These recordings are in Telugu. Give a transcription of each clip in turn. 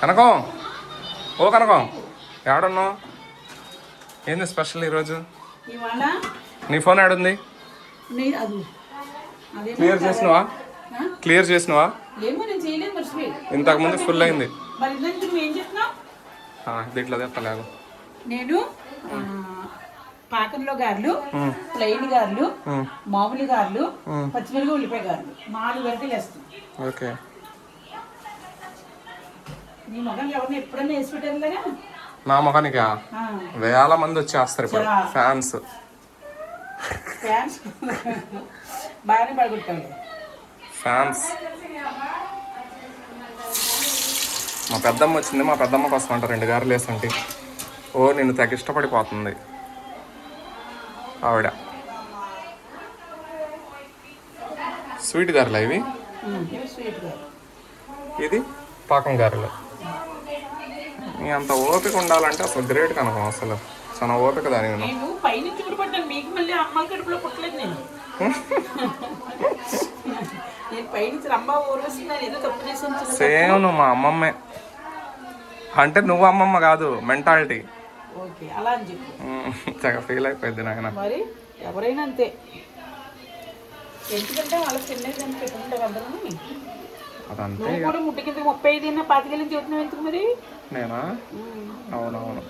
కనకం. ఓ కనకం. ఏడున్నావు ఏంది స్పెషల్ ఈరోజు? నీ ఫోన్ ఏడుంది క్లియర్ చేసినవా? క్లియర్ చేసినవా? ఏమో నేను చేయలేదు మర్చిపోయి. ఇంతకు ముందు ఫుల్ అయింది. దీంట్లో తెప్పలేగు నేను పాకంలో గారెలు ప్లెయిన్ గారెలు మామూలు గారెలు పచ్చిమిరపకాయ ఉల్లిపాయ గారెలు. నాలుగు వేస్తాను ఓకే. నీ మొగం ఎవరిని ఎప్పుడైనా వేసి పెట్టారుగా నా మొహానికి వేల మంది వచ్చేస్తారు ఇప్పుడు. ఫ్యాన్స్. ఫ్యాన్స్? బాగానే పడగొట్టాడు ఫ్యాన్స్. మా పెద్దమ్మ వచ్చింది. మా పెద్దమ్మ కోసం అంట రెండు గారెలు వేసంటి. ఓ నిన్ను తెగ ఇష్టపడిపోతుంది. ఆవిడ. స్వీట్ గారెలు ఇవి? గారు ఇది పాకం గారెలు. నీ అంత ఓపిక ఉండాలంటే అసలు గ్రేట్ కనుక అసలు. చాలా ఓపిక దాని నేను కూడా పడ్డాను మీకు మళ్ళీ అమ్మ కడుపులో పుట్టలేదు నేను. నేను రంభా ఊర్వశిందని ఏదో తప్పు చేసాను సేమ్ నువ్వు మా అమ్మమ్మే. అంటే నువ్వు అమ్మమ్మ కాదు మెంటాలిటీ ఓకే అలా అని చెప్పు. తెగ ఫీల్ అయిపోయింది నాయన. మరి ఎవరైనా అంతే. ఎందుకంటే వాళ్ళకి తినేది అని పెట్టుకుంటారు అందరూ. అదంతే కూడా ముట్టి కింద ముప్పై ఐదు అయినా పాతికేళ్ళని చెబుతున్నావు ఎందుకు మరి? నేనా? అవునవును.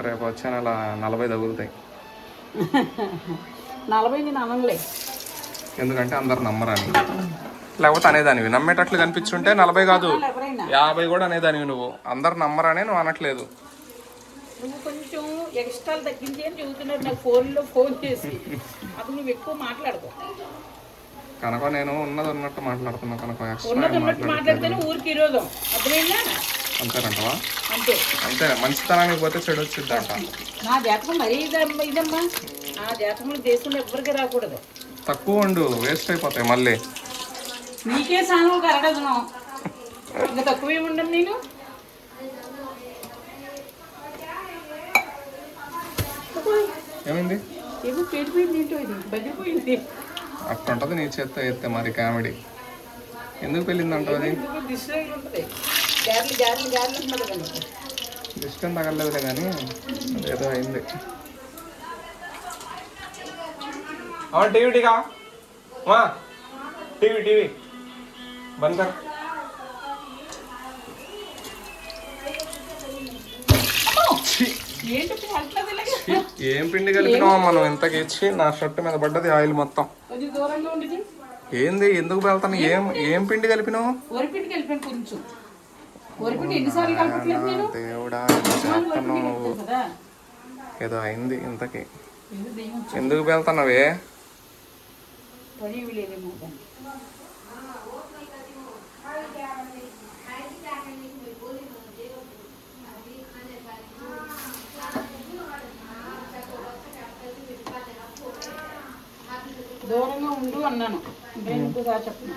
రేపు వచ్చే నెల నలభై తగులుతాయి. నలభై నేను అనలే ఎందుకంటే అందరు నమ్మరని. లేకపోతే అనేదానివి. నమ్మేటట్లు కనిపించుంటే నలభై కాదు. యాభై కూడా అనేదానివి నువ్వు. అందరు నమ్మరనే నువ్వు అనట్లేదు. నువ్వు కొంచెం ఎక్స్ట్రాలు తగ్గించి అని చెబుతున్నారు. నాకు ఫోన్లో ఫోన్ చేసి. అప్పుడు నువ్వు ఎక్కువ మాట్లాడుకో. కనుక నేను ఉన్నది ఉన్నట్టు మాట్లాడుతున్నా కనుక. ఎక్స్ట్రా ఉన్నది ఉన్నట్టు మాట్లాడితేనే ఊరికి విరోధం. అర్థమైందా? అంతేనంటవా అంతే. అంతే మంచితనానికి పోతే చెడు వచ్చిద్దంట నా జాతకం మరీ ఇదమ్మా ఇదమ్మా. ఆ జాతకంలో దేశంలో ఎవ్వరికి రాకూడదు. తక్కువ ఉండు వేస్ట్ అయిపోతాయి మళ్ళీ. నీకే సానం అరడజనం ఇంకా తక్కువ ఏముండను నేను? ఏమైంది? ఏమో పేడిపోయింది ఏంటో ఇది? బగ్గిపోయింది అట్టుంటది నీ చేత్తో ఎత్తే మరి కామెడీ. ఎందుకు పెళ్ళిందంటావు అది? ఇష్టం తగలలేదులే కానీ ఏదో అయింది. టీవీ టీకా మా టీవీ టీవీ. బంద్ కర్. ఏం పిండి కలిపినావా మనం ఇంతకి ఇచ్చి నా షర్ట్ మీద పడ్డది ఆయిల్ మొత్తం. ఏంది? ఎందుకు వెళ్తాను ఏం ఏం పిండి కలిపినావు? కొంచెం. దేవుడా ఏదో అయింది ఇంతకి. ఎందుకు వెళ్తున్నావే. దూరంగా ఉండు అన్నాను. ఇంకోసారి చెప్పను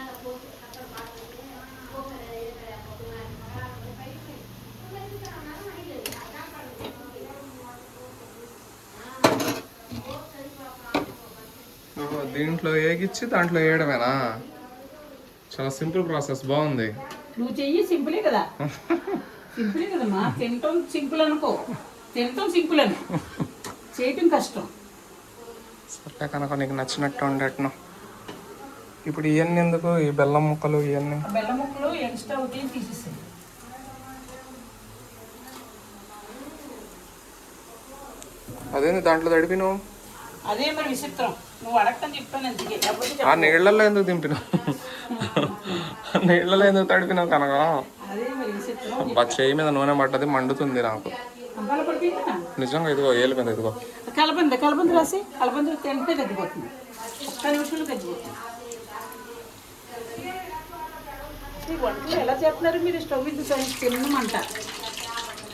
దీంట్లో ఏగిచ్చి దాంట్లో వేయడమేనా చాలా సింపుల్ ప్రాసెస్ బాగుంది. నువ్వు చెయ్యి సింపులే కదా. సింపులే కదమ్మా. తినటం సింపుల్ అనుకో. తినటం సింపుల్ అని. చేయటం కష్టం. సరే కనుక నీకు నచ్చినట్టు ఉండేట్ను. ఇప్పుడు ఇవన్నీ ఎందుకు? ఈ బెల్లం ముక్కలు ఇవన్నీ బెల్లం ముక్కలు ఎక్స్ట్రా అవుతాయి తీసేసాను అదేంది దాంట్లో తడిపినావు? అదే మరి విచిత్రం. నువ్వు చెప్పాను ఆ నీళ్ళల్లో ఎందుకు దింపినావు? నీళ్ళలో ఎందుకు తడిపినావు కనుక బా చేయి మీద నూనె పడ్డది మండుతుంది నాకు. నిజంగా ఇదిగో ఏలు మీద ఇదిగో. కలబంద కలబంద రాసి కలబంద తింటే తగ్గిపోతుంది ఒక్క నిమిషంలో తగ్గిపోతుంది ఈ వంటలు ఎలా చేస్తున్నారు మీరు? స్టవ్ ఇది తిన్నమంట.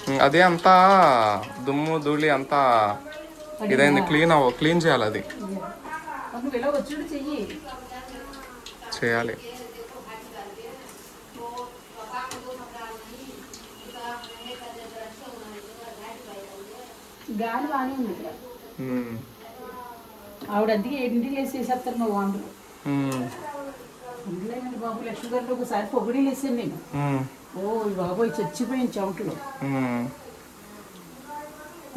ఉమ్, అదే అంతా దుమ్ము ధూళి అంతా ఇదైంది క్లీన్ అవ్వ క్లీన్ చేయాలి అది. నువ్వు ఇలా వచ్చి చెయ్యి. చేయాలి. గాలి బాగానే ఉంది ఇక్కడ. ఆవిడ అందుకే ఏడింటికి వేసి వేసేస్తారు మా వాండరు బాబు? లక్ష్మి గారిలో ఒకసారి పొగిడి వేసాను నేను. ఓ ఈ బాబోయ్ చచ్చిపోయింది చెమటలు.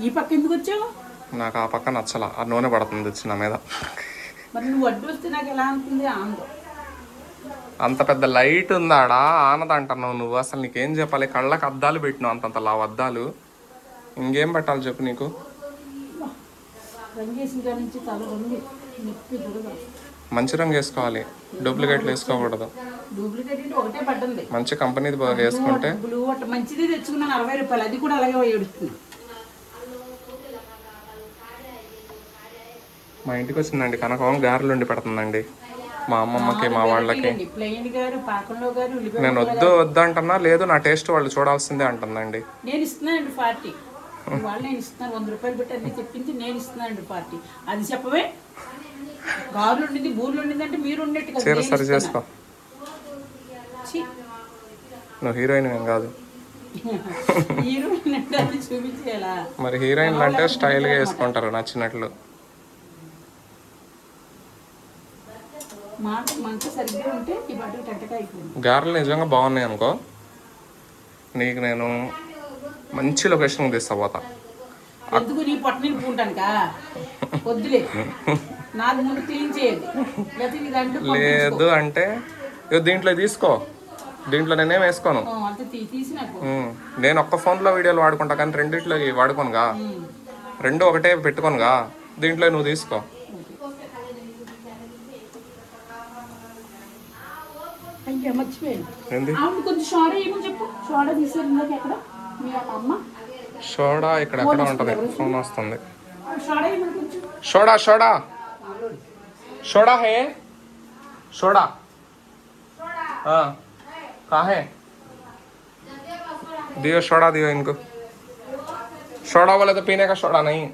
ఈ పక్క ఎందుకు వచ్చావు? నాకు ఆ పక్క నచ్చల. ఆ నూనె పడుతుంది నా మీద. మరి నువ్వు అడ్డు వస్తే నాకు ఎలా ఆనందం అంత పెద్ద లైట్ ఉందాడా? ఆనద అంటున్నావు నువ్వు. అసలు నీకేం చెప్పాలి? కళ్ళకి అద్దాలు పెట్టినావు అంతంత లావు అద్దాలు. ఇంకేం పెట్టాలి చెప్పు నీకు? మంచి రంగు వేసుకోవాలి. డూప్లికేట్లు వేసుకోకూడదు. మంచి కంపెనీది వేసుకుంటే. మంచిది తెచ్చుకున్నాను అరవై రూపాయలు. అది కూడా అలాగే ఏడుస్తుంది. మా ఇంటికి వచ్చిందండి. కనకం గారెలు ఉండి పెడుతుందండి. మా అమ్మమ్మకి మా వాళ్ళకి. నేను వద్దు వద్దు అంటున్నా. లేదు నా టేస్ట్ వాళ్ళు చూడాల్సిందే అంటుందండి. నేను ఇస్తున్నానండి పార్టీ ఇవాళ నేను ఇస్తున్నాను వంద రూపాయలు పెట్టి అన్ని చెప్పించి నేను ఇస్తున్నానండి పార్టీ అది చెప్పవే. గారులు ఉండింది బూర్లు ఉండింది అంటే మీరు ఉండేట్టు చీర సరి. చేసుకో. నువ్వు హీరోయిన్ ఏం కాదు. హీరోయిన్ అంటే చూపించేలా. మరి హీరోయిన్లు అంటే స్టైల్గా వేసుకుంటారు నచ్చినట్లు. మాట మంట సరిగ్గా ఉంటే ఈ బట్టలు టెంటగా అయిపోయింది. గారెలు నిజంగా బాగున్నాయి అనుకో. నీకు నేను మంచి లొకేషన్ తీస్తా పోతా. ఎందుకు నీ పొట్ట నింపుకుంటానుకా? వద్దులే. నాది ముందు క్లీన్ దాంట్లో లేదు అంటే దీంట్లో తీసుకో. దీంట్లో నేనేం వేసుకోను. నేను ఒక్క ఫోన్లో వీడియోలు వాడుకుంటా కానీ రెండిట్లో వాడుకోనుగా. రెండు ఒకటే పెట్టుకోనుగా. దీంట్లో నువ్వు తీసుకో. అయ్యా మర్చిపోయాను ఏంది ఆవిడ కొంచెం షోడా ఏమని చెప్పు షోడా తీసారు ఇందాక ఎక్కడ మీ అమ్మ సోడా ఇక్కడ ఎక్కడ ఉంటుంది ఫోన్ వస్తుంది ఆ షోడా ఏమని కొంచెం సోడా సోడా సోడా है सोडा हाँ कहाँ है दियो सोडा दियो इनको सोडा बोले तो पीने का सोडा नहीं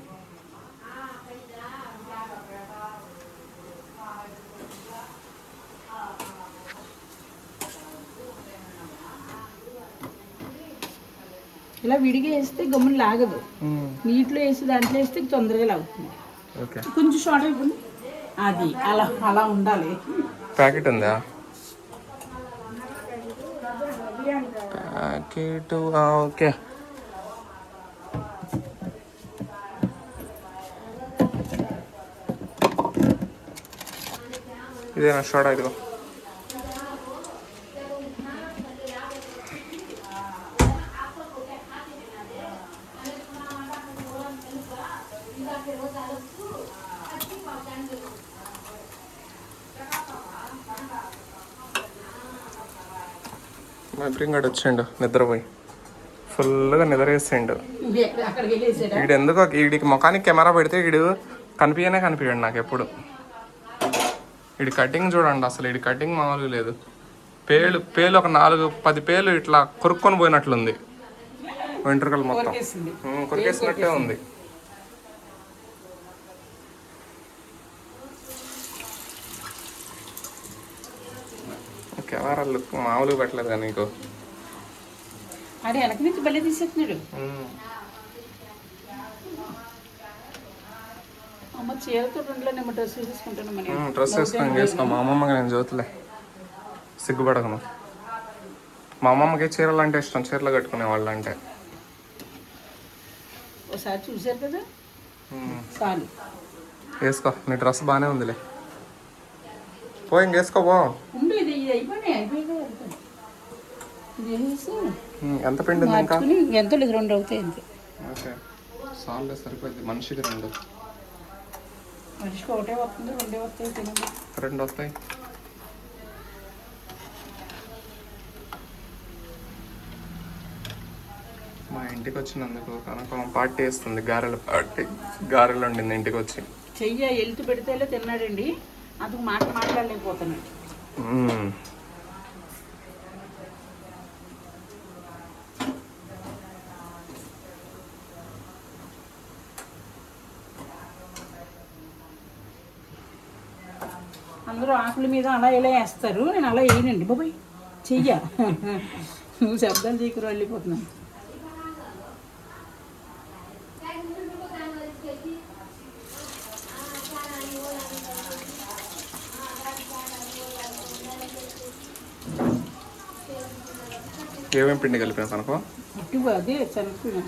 ఇలా విడిగా వేస్తే గమ్మున లాగదు. నీటిలో వేసి దాంట్లో వేస్తే తొందరగా లాగుతుంది. ఓకే. కొంచెం షోడా ఇవ్వండి. అది అలా అలా ఉండాలి. ప్యాకెట్ ఉందా? Packet okay. ఇదేనా షోడా ఇదిగో. మా ప్రింగడు వచ్చిండు నిద్రపోయి. ఫుల్గా అక్కడికి వెళ్ళేసాడా వీడు ఎందుకో వీడికి ముఖానికి కెమెరా పెడితే వీడు కనిపించనే కనిపించడు నాకు ఎప్పుడు వీడి కటింగ్ చూడండి అసలు వీడి కటింగ్ మామూలుగా లేదు. పేలు పేలు ఒక నాలుగు పది పేలు ఇట్లా కొరుక్కొని పోయినట్లుంది. వెంట్రుకలు మొత్తం. కొరికేసినట్టే ఉంది. కెమెరా లుక్ మామూలుగా పెట్టలేదు కానీ నీకు. ఆడు వెనక నుంచి బలి తీసేస్తున్నాడు. అమ్మ చీరతో డ్రెస్ వేసుకొని చేసుకో మా అమ్మమ్మకి నేను జ్యోతులే సిగ్గుపడకను మా అమ్మమ్మకి చీరలు అంటే ఇష్టం చీరలు కట్టుకునే వాళ్ళు అంటే ఒకసారి చూశారు కదా? ఉమ్, చాలు. వేసుకో నీ డ్రెస్ బాగానే ఉందిలే. పో ఇంకేసుకో పో. ఎంత పిండి మార్చుకుని ఎంతో లేదు రెండు అవుతాయి అంతే. ఓకే. సార్లే సరిపోయింది మనిషికి రెండు. మనిషికి ఒకటే వస్తుంది రెండే వస్తాయి తినండి. రెండు వస్తాయి. మా ఇంటికి వచ్చినందుకు కనుక పార్టీ వేస్తుంది గారెల పార్టీ. గారెలు వండింది ఇంటికి వచ్చి చెయ్యి ఎలుతు పెడితేలే తిన్నాడండి. అందుకు మాట మాట్లాడలేకపోతున్నాడు. అందరూ ఆకుల మీద అలా ఇలా వేస్తారు. నేను అలా వేయనండి బాబాయ్. చెయ్య. నువ్వు శబ్దాలు చేయకురు వెళ్ళిపోతున్నాను ఏమేమి పిండి కలిపిన కనుక అదే శనగపిండి.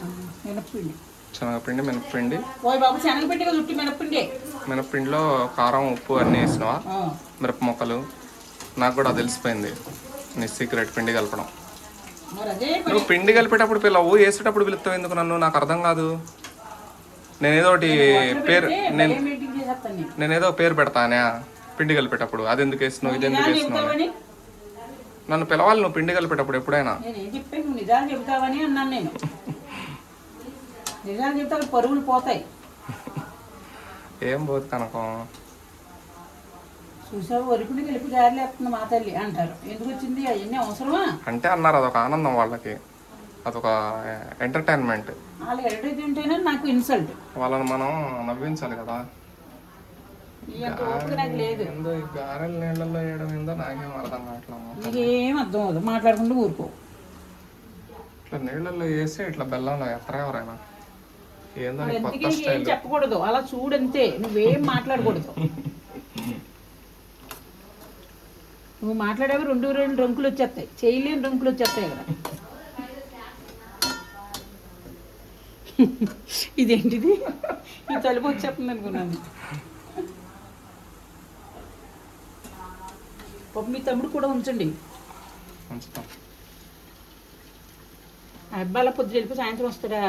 మినప్పిండి. శనగపిండి మినపపిండి. మినపపిండిలో కారం ఉప్పు అన్నీ వేసినావా? మిరప మొక్కలు. నాకు కూడా తెలిసిపోయింది. నీ సీక్రెట్ పిండి కలపడం. నువ్వు పిండి కలిపేటప్పుడు పిల్లవు వేసేటప్పుడు పిలుస్తావు ఎందుకు నన్ను? నాకు అర్థం కాదు. నేనేదో ఒకటి పేరు నేను. నేనేదో పేరు పెడతానే? పిండి కలిపేటప్పుడు. అది ఎందుకు వేసినావు ఇది ఎందుకు వేసినావు నన్ను పిలవాలి నువ్వు పిండి కలిపేటప్పుడు ఎప్పుడైనా? చెప్పాను నిజాలు చెబుతావని అన్నాను నేను. నిజాలు చెబుతా పరుగులు పోతాయి. ఏం పోదు కనకం. చూసావు? వరకుని కలిపి గారెలేస్తుంది మా తల్లి అంటారు. ఎందుకు వచ్చింది? అవన్నీ అవసరమా? అంటే అన్నారు అదొక ఆనందం వాళ్ళకి. అదొక ఎంటర్టైన్మెంట్ వాళ్ళు ఎరడి తింటేనే నాకు ఇన్సల్ట్ వాళ్ళని మనం నవ్వించాలి కదా ఈ యొక్క ఓపిక నాకు లేదు ఏందో ఈ గారెల నీళ్ళల్లో వేయడం ఏందో నాకేం అర్థం కావట్లేదు నీకేం అర్థం అవుతుంది మాట్లాడకుండా ఊరుకో. ఇట్లా నీళ్ళల్లో వేసి ఇట్లా బెల్లంలో ఎత్తరా ఎవరైనా? ఏందో ఏం చెప్పకూడదు? అలా చూడంతే. నువ్వేం మాట్లాడకూడదు. నువ్వు మాట్లాడేవి రెండు రెండు రంకులు వచ్చేస్తాయి. చేయలేని రంకులు వచ్చేస్తాయి ఇక్కడ. ఇదేంటిది? ఈ తలుపు వచ్చేస్తుంది అనుకున్నాను. పాపం మీ తమ్ముడు కూడా ఉంచండి. ఉంచుతాం. ఆ అబ్బాయి అలా పొద్దు వెళ్ళిపోయి సాయంత్రం వస్తాడా.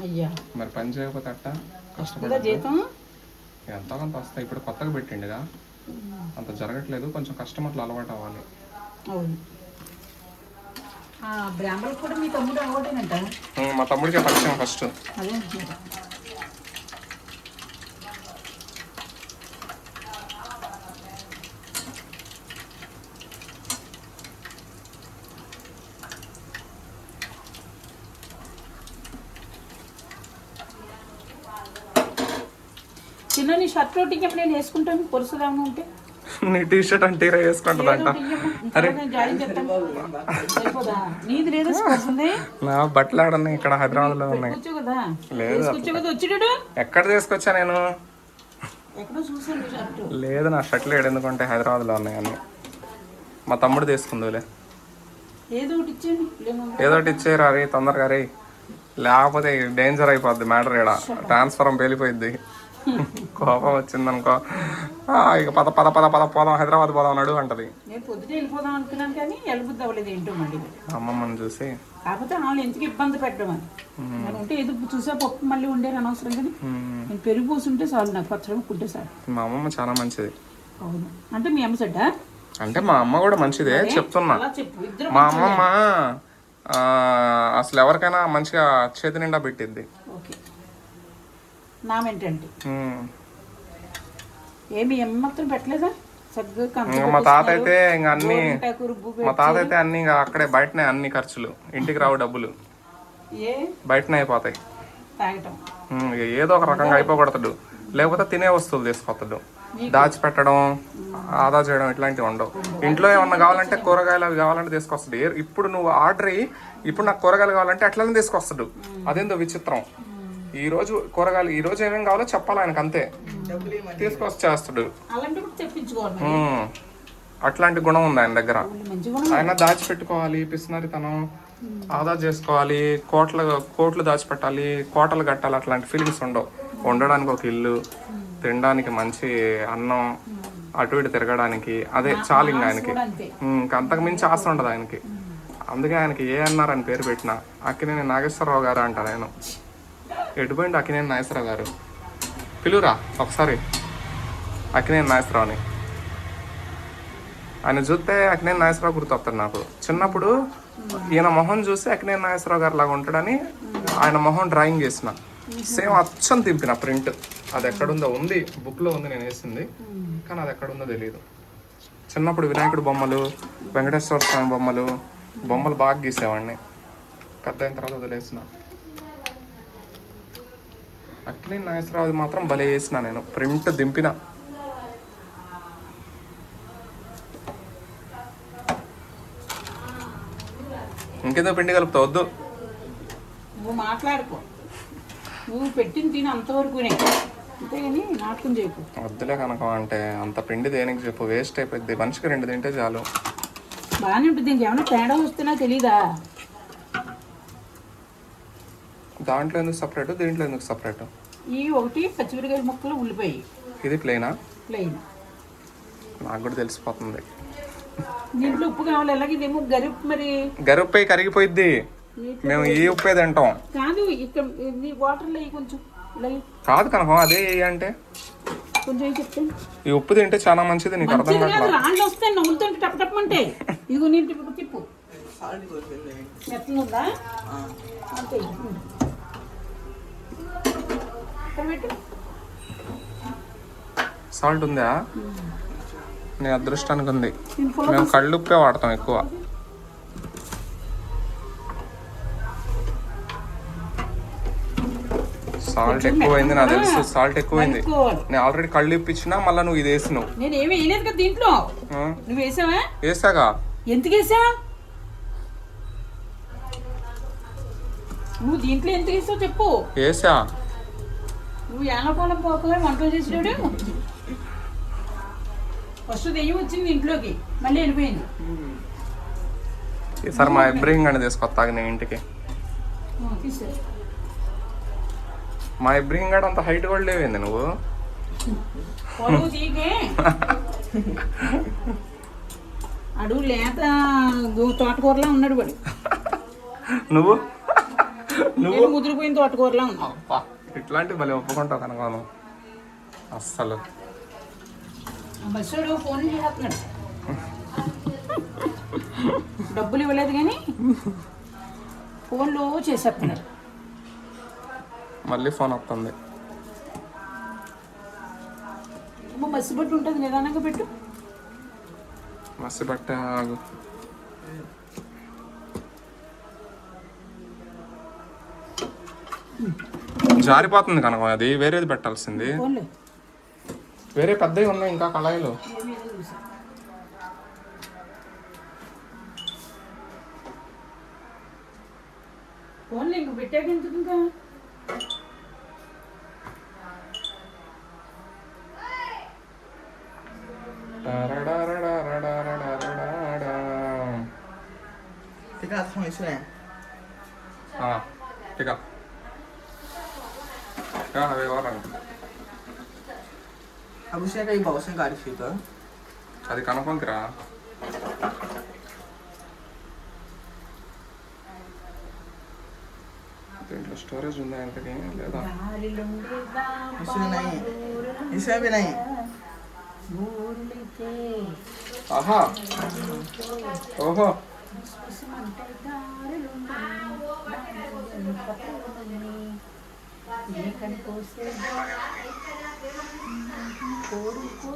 అయ్యా. మరి పని చేయకపోతే అట్ట? కదా జీతం? ఎంతో కొంత వస్తాయి. ఇప్పుడు కొత్తగా పెట్టిండుగా. అంత జరగట్లేదు. కొంచెం కస్టమర్లు అలవాటు అవ్వాలి. అవును. కూడా మీ తమ్ముడు అలవాటేనంట మా తమ్ముడికి పరిచయం ఫస్ట్. అదే షర్ట్ ఒకటి ఇప్పుడు నేను వేసుకుంటాను? పొరుసుదాము ఉంటే నీ టీ షర్ట్ అంటే ఇరా వేసుకుంటుందంట. అరే. నా బట్టలు ఆడన్నాయి ఇక్కడ హైదరాబాద్లో ఉన్నాయి. కూర్చో కదా. లేదు ఎక్కడ తీసుకొచ్చా నేను? షర్ట్. లేదు నా షర్ట్లు ఏడు ఎందుకంటే హైదరాబాద్లో ఉన్నాయి అన్ని. మా తమ్ముడు తీసుకుందులే. ఏదో ఒకటి ఇచ్చేయరా రే తొందరగా రే. లేకపోతే డేంజర్ అయిపోద్ది మ్యాటర్ ఇక్కడ. ట్రాన్స్ఫరం పేలిపోయిద్ది. కోపం వచ్చిందనుకో. "ఆ, ఇక పద పద పద పద పోదాం హైదరాబాద్ పోదాం నడు అంటది. నేను వెళ్ళిపోదాం అనుకున్నాను కానీ వెళ్ళబుద్ధి అవ్వలేదు ఏంటో మళ్ళీ. అమ్మమ్మని చూసి. కాకపోతే వాళ్ళు ఎందుకు ఇబ్బంది పెట్టడం అని నేను ఉంటే ఎదుగు చూసా పప్పు మళ్ళీ ఉండేది అనవసరం కానీ. "మ్మ్, నేను పెరుగు పోసుంటే చాలు నాకు పచ్చడి కుంటే చాలు. మా అమ్మమ్మ చాలా మంచిది. అవును. అంటే మీ అమ్మ సెడ్డా అంటే మా అమ్మ కూడా మంచిదే చెప్తున్నా. మా అమ్మమ్మ అసలు ఎవరికైనా మంచిగా చేతి నిండా పెట్టిద్ది. ఏమి మొత్తం పెట్టలేదా? మా తాత అయితే ఇంకా అన్ని మా తాత అయితే అన్ని ఇంకా అక్కడే బయటనే అన్ని ఖర్చులు. ఇంటికి రావు డబ్బులు. బయటనే అయిపోతాయి. ఏదో ఒక రకంగా అయిపోగొడతాడు. లేకపోతే తినే వస్తువులు తీసుకొస్తాడు. దాచిపెట్టడం ఆదా చేయడం ఇట్లాంటివి ఉండవు. ఇంట్లో ఏమన్నా కావాలంటే కూరగాయలు అవి కావాలంటే తీసుకొస్తాడు. ఇప్పుడు నువ్వు ఆర్డర్ అయ్యి ఇప్పుడు నాకు కూరగాయలు కావాలంటే అట్లనే తీసుకొస్తాడు. అదేందో విచిత్రం. ఈ రోజు కూరగాయలు ఈ రోజు ఏమేం కావాలో చెప్పాలి ఆయనకు అంతే. తీసుకొచ్చి చేస్తాడు. అలాంటప్పుడు తెప్పించుకోవాలి మరి. ఉమ్, అట్లాంటి గుణం ఉంది ఆయన దగ్గర. ఆయన దాచిపెట్టుకోవాలి పిసినరితనం ఆదా చేసుకోవాలి కోట్ల కోట్లు దాచిపెట్టాలి కోటలు కట్టాలి అట్లాంటి ఫీలింగ్స్ ఉండవు. ఉండడానికి ఒక ఇల్లు తినడానికి మంచి అన్నం అటు ఇటు తిరగడానికి అదే చాలు ఇంకా ఆయనకి. ఇంక అంతకు మించి ఆశ ఉండదు ఆయనకి. అందుకే ఆయనకి ఏ అన్నారు అని పేరు పెట్టిన అక్కినేని నాగేశ్వరరావు గారు అంట నేను ఎటుపోయింది అక్కినేని నాగేశ్వరరావు గారు? పిలువురా ఒకసారి. అక్కినేని నాగేశ్వరరావుని. ఆయన చూస్తే అక్కినేని నాగేశ్వరరావు గుర్తొస్తాడు నాకు. చిన్నప్పుడు ఈయన మొహం చూసి అక్కినేని నాగేశ్వరరావు గారు లాగా ఉంటాడని ఆయన మొహం డ్రాయింగ్ చేసిన. సేమ్ అచ్చం తింపిన ప్రింట్. అది ఎక్కడుందో ఉంది బుక్లో ఉంది నేను వేసింది. కానీ అది ఎక్కడుందో తెలియదు చిన్నప్పుడు వినాయకుడు బొమ్మలు వెంకటేశ్వర స్వామి బొమ్మలు బొమ్మలు బాగా గీసేవాడిని. పెద్ద అయిన తర్వాత వదిలేసిన. అక్కినేని నాగేశ్వరరావు మాత్రం భలే వేసిన నేను. ప్రింట్ దింపిన. ఇంకేదో పిండి కలుపుతా వద్దు. నువ్వు మాట్లాడుకో. నువ్వు పెట్టిన తిని అంతవరకునే. అంతేగాని నాటకం చేయకు. వద్దులే కనుక అంటే అంత పిండి దేనికి చెప్పు? వేస్ట్ అయిపోయింది మనిషికి రెండు తింటే చాలు. బాగానే ఉంటుంది. దీనికి ఏమైనా తేడా వస్తున్నా తెలీదా? దాంట్లో ఎందుకు సపరేట్ దీంట్లో ఎందుకు సపరేట్ ఈ ఒకటి పచ్చిమిరకాయల ముక్కలు ఉల్లిపాయ ఇది ప్లెయినా ప్లెయిన్ నాకు కూడా తెలిసిపోతుంది. దీంట్లో ఉప్పు కావాలి. అలాగే ఇదేమో గరిప్ మరి. గరుప్పై కరిగిపోయిద్ది. మేము ఈ ఉప్పే తింటాం. కాదు ఇక్కడ ఇది వాటర్లో వేయి కొంచెం. ఇలా వేయి. కాదు కనుక అదే ఏ అంటే? కొంచెం వేయి చెప్తాను ఈ ఉప్పు తింటే చాలా మంచిది నీకు అర్థం మంచిది కాదు రాళ్ళు వస్తాయి నవ్వులుతుంటే టప్ టప్ అంటే ఇదిగో నేను తిప్పు అంతే. సాల్ట్ ఉందా? నీ అదృష్టానికి ఉంది. నేను మేము కళ్ళు ఉప్పే వాడతాం ఎక్కువ. సాల్ట్ ఎక్కువైంది నాకు తెలుసు సాల్ట్ ఎక్కువైంది. నేను ఆల్రెడీ కళ్ళు ఇప్పించినా మళ్ళీ నువ్వు ఇది వేసినావు. నేను ఏమి వేయలేదు కదా దీంట్లో? నువ్వు వేసావా? వేసాగా? ఎందుకు వేసావు నువ్వు దీంట్లో ఎందుకు వేసావు చెప్పు. వేసా? నువ్వు ఏలపాలం పోకలే వంటలు చేసాడు ఫస్ట్ దెయ్యం వచ్చింది ఇంట్లోకి మళ్ళీ వెళ్ళిపోయింది. ఈసారి మా ఇబ్రహీం గండి తీసుకొస్తాగా నేను ఇంటికి. మా ఇబ్రహీం గడ్ అంత హైట్ కూడా లేవేంది నువ్వు? అడు లేత తోటకూరలా ఉన్నాడు వాడు. నువ్వు? నువ్వు ముదిరిపోయిన తోటకూరలా ఉన్నావు ఇట్లాంటి భలే ఒప్పుకుంటావు కనుక నువ్వు అస్సలు బస్సుడు ఫోన్ చేస్తున్నాడు. డబ్బులు ఇవ్వలేదు కానీ ఫోన్లో చేసేస్తున్నాడు. మళ్ళీ ఫోన్ వస్తుంది. బస్సు బట్టి ఉంటుంది నిదానంగా పెట్టు. మసి బట్ట జారిపోతుంది కనుక. అది వేరేది పెట్టాల్సింది. వేరే పెద్దవి ఉన్నాయి ఇంకా కళాయిలు. ఫోన్లే ఇంక పెట్టాక ఎందుకు ఇంకా Det kan jag ta med ఆ, టిక Ja, అవి Abusnya kayak bawasnya nggak di situ. అది కనుక్కొంకిరా దీంట్లో స్టోరేజ్ ఉందా ఇంతకీ లేదా Isinya naik. Isinya apa naik? ఆహా ఓహో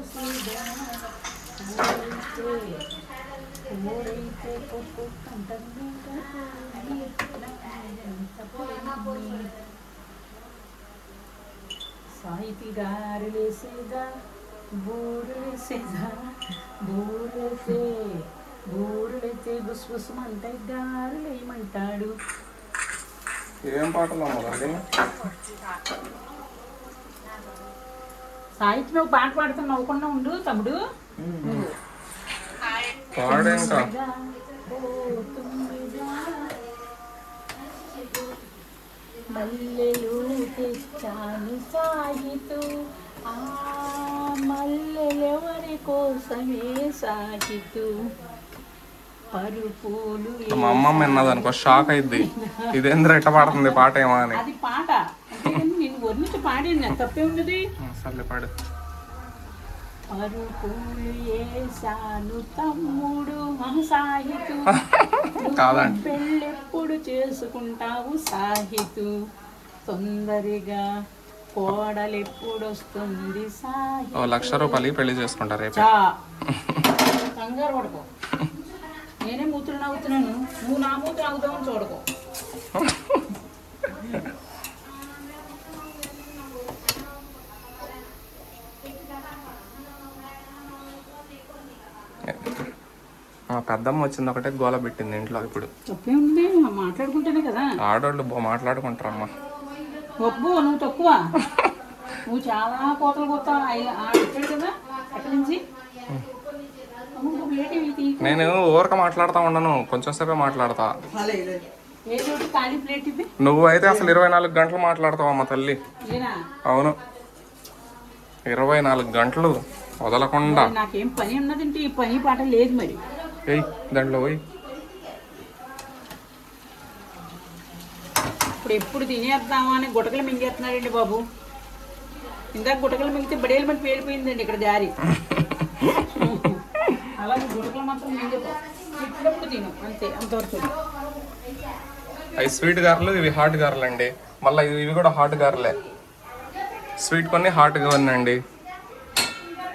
సాహితీ గారులేసేదా బూరులేసేదా బూరులేసే బూరులైతే బుస్బుస్మంటే గారులు ఏమంటాడు ఏం పాటలు మొదలండి సాహిత్యం నువ్వు పాట పాడుతున్నా నవ్వకుండా ఉండు తమ్ముడు. పాడే ఇంకా మల్లెలు తెచ్చాను సాగితూ ఆ మల్లెలెవరి కోసమే సాగితూ పరుపులు మా అమ్మమ్మ విన్నది అనుకో షాక్ అయింది ఇదేంద్ర ఎట్ట పాడుతుంది పాట ఏమో అని. అది పాట. నేను వర్ణించి పాడింది తప్పే ఉన్నది సర్లే పాడు. పరుపులు ఏసాను తమ్ముడు సాహితు కాదండి. పెళ్ళెప్పుడు చేసుకుంటావు సాహితు? తొందరగా కోడలెప్పుడు వస్తుంది సాహితు ఓ లక్ష రూపాయలు పెళ్ళి చేసుకుంటారు రేపు. కంగారు పడుకో. నేనే మూతులు నవ్వుతున్నాను నువ్వు నా మూతులు నవ్వుతావని చూడకో పెద్దమ్మ వచ్చింది ఒకటే గోల పెట్టింది ఇంట్లో ఇప్పుడు మాట్లాడుకుంటేనే కదా ఆడవాళ్ళు బా మాట్లాడుకుంటారమ్మా ఒప్పు నువ్వు తక్కువ నువ్వు చాలా కోతలు కొత్త కదా ఎక్కడి నుంచి నేను ఊరక మాట్లాడుతూ ఉండను కొంచెం సేపే మాట్లాడతా. నువ్వు అయితే అసలు ఇరవై నాలుగు గంటలు మాట్లాడతావు అమ్మ తల్లి. అవును. ఇరవై నాలుగు గంటలు వదలకుండా. నాకేం పని ఉన్నదంటే ఈ పని పాట లేదు మరి. ఏయ్ దాంట్లో పోయి. ఇప్పుడు ఎప్పుడు తినేద్దామా అని గుటకలు మింగేస్తున్నాడండి బాబు. ఇందాక గుటకలు మింగితే బడేలు మరి పేలిపోయిందండి ఇక్కడ దారి అలాగే గుటకలు మాత్రం మింగదు ఇప్పుడప్పుడు తిను అంతే అంతవరకు అవి స్వీట్ గారెలు ఇవి హాట్ గారెలు అండి మళ్ళీ ఇవి కూడా హాట్ గారెలే. స్వీట్ కొన్ని హాట్గా ఉన్నాయండి